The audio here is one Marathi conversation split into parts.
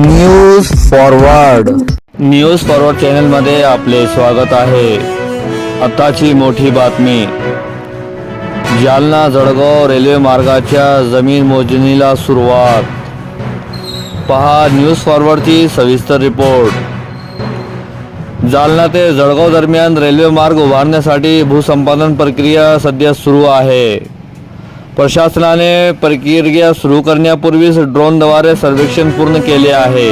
न्यूज फॉरवर्ड न्यूज फॉरवर्ड चॅनलमध्ये आपले स्वागत आहे. आताची मोठी बातमी. जालना जळगाव रेल्वे मार्गाच्या जमीन मोजणीला सुरुवात. पहा न्यूज फॉरवर्डची सविस्तर रिपोर्ट. जालना ते जळगाव दरम्यान रेल्वे मार्ग उभारण्यासाठी भूसंपादन प्रक्रिया सध्या सुरू आहे. प्रशासनाने प्रक्रिया सुरू करण्यापूर्वीच ड्रोनद्वारे सर्वेक्षण पूर्ण केले आहे.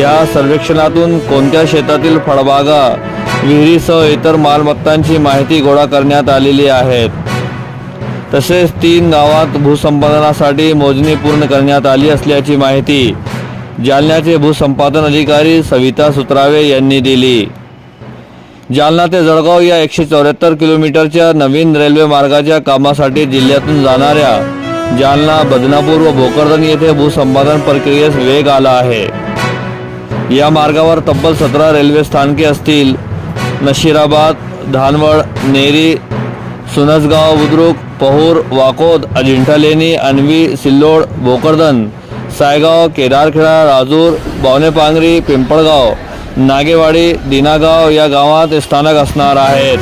या सर्वेक्षणातून कोणत्या शेतातील फळबागा विहिरीसह इतर मालमत्तांची माहिती गोळा करण्यात आलेली आहेत. तसेच तीन गावात भूसंपादनासाठी मोजणी पूर्ण करण्यात आली असल्याची माहिती जालन्याचे भूसंपादन अधिकारी सविता सुत्रावे यांनी दिली. जालना ते जळगाव या एकशे चौऱ्याहत्तर किलोमीटरच्या नवीन रेल्वे मार्गाच्या कामासाठी जिल्ह्यातून जाणाऱ्या जालना बदनापूर व भोकरदन येथे भूसंपादन प्रक्रियेस वेग आला आहे. या मार्गावर तब्बल सतरा रेल्वे स्थानके असतील. नशिराबाद धानवड नेरी सुनसगाव बुद्रुक पहूर वाकोद अजिंठा लेणी अनवी सिल्लोड भोकरदन सायगाव केदारखेडा राजूर बावनेपांगरी पिंपळगाव नागेवाडी दिनागाव या गावात स्थानक असणार आहेत.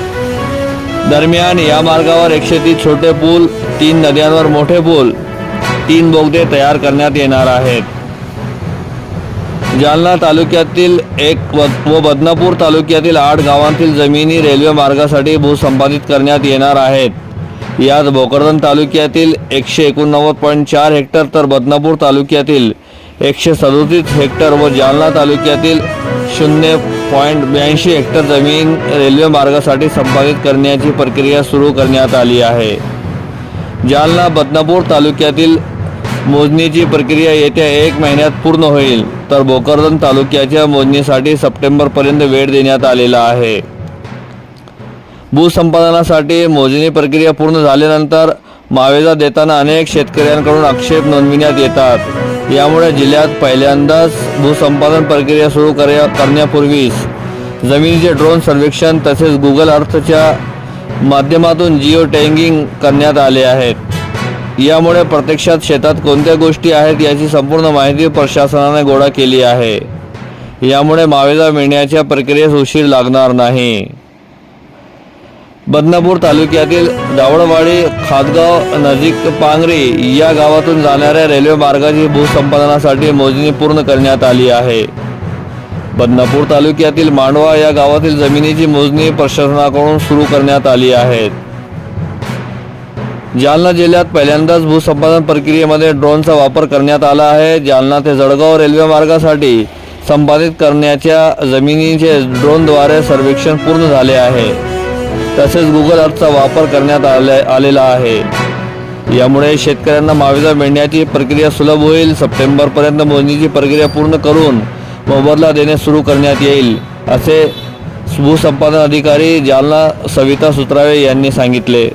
दरम्यान या मार्गावर एकशे तीस छोटे पूल तीन नद्यांवर मोठे पूल तीन बोगदे तयार करण्यात येणार आहेत. जालना तालुक्यातील एक व व बदनापूर तालुक्यातील आठ गावांतील जमिनी रेल्वे मार्गासाठी भूसंपादित करण्यात येणार आहेत. यात भोकरदन तालुक्यातील एकशे एकोणनव्वद पॉईंट चार हेक्टर तर बदनापूर तालुक्यातील एकशे सदोतीस हेक्टर व जालना तालुक्यातील शून्य पॉईंट ब्याऐंशी हेक्टर जमीन रेल्वे मार्गासाठी संपादित करण्याची प्रक्रिया सुरू करण्यात आली आहे. जालना बदनापूर तालुक्यातील मोजणीची प्रक्रिया येत्या एक महिन्यात पूर्ण होईल तर भोकरदन तालुक्याच्या मोजणीसाठी सप्टेंबरपर्यंत वेळ देण्यात आलेला आहे. भूसंपादनासाठी मोजणी प्रक्रिया पूर्ण झाल्यानंतर मावेजा देताना अनेक शेतकऱ्यांकडून आक्षेप नोंदविण्यात येतात. यामुळे जिल्ह्यात पहिल्यांदाच भूसंपादन प्रक्रिया सुरू करण्यापूर्वीच जमिनीचे ड्रोन सर्वेक्षण तसेच गुगल अर्थच्या माध्यमातून जिओ टॅगिंग करण्यात आले आहेत. यामुळे प्रत्यक्षात शेतात कोणत्या गोष्टी आहेत याची संपूर्ण माहिती प्रशासनाने गोळा केली आहे. यामुळे मावेजा मिळण्याच्या प्रक्रियेस उशीर लागणार नाही. बदनापूर तालुक्यातील जावळवाडी खादगाव नजीक पांगरी या गावातून जाणाऱ्या रेल्वे मार्गाची भूसंपादनासाठी मोजणी पूर्ण करण्यात आली आहे. बदनापूर तालुक्यातील मांडवा या गावातील जमिनीची मोजणी प्रशासनाकडून सुरू करण्यात आली आहे. जालना जिल्ह्यात पहिल्यांदाच भूसंपादन प्रक्रियेमध्ये ड्रोनचा वापर करण्यात आला आहे. जालना ते जळगाव रेल्वे मार्गासाठी संपादित करण्याच्या जमिनीचे ड्रोनद्वारे सर्वेक्षण पूर्ण झाले आहे. तसेच गुगल अर्थचा वापर करण्यात आले आलेला आहे. यामुळे शेतकऱ्यांना माविजा मिळण्याची प्रक्रिया सुलभ होईल. सप्टेंबरपर्यंत मोजणीची प्रक्रिया पूर्ण करून मोबदला देणे सुरू करण्यात येईल असे भूसंपादन अधिकारी जालना सविता सुत्रावे यांनी सांगितले.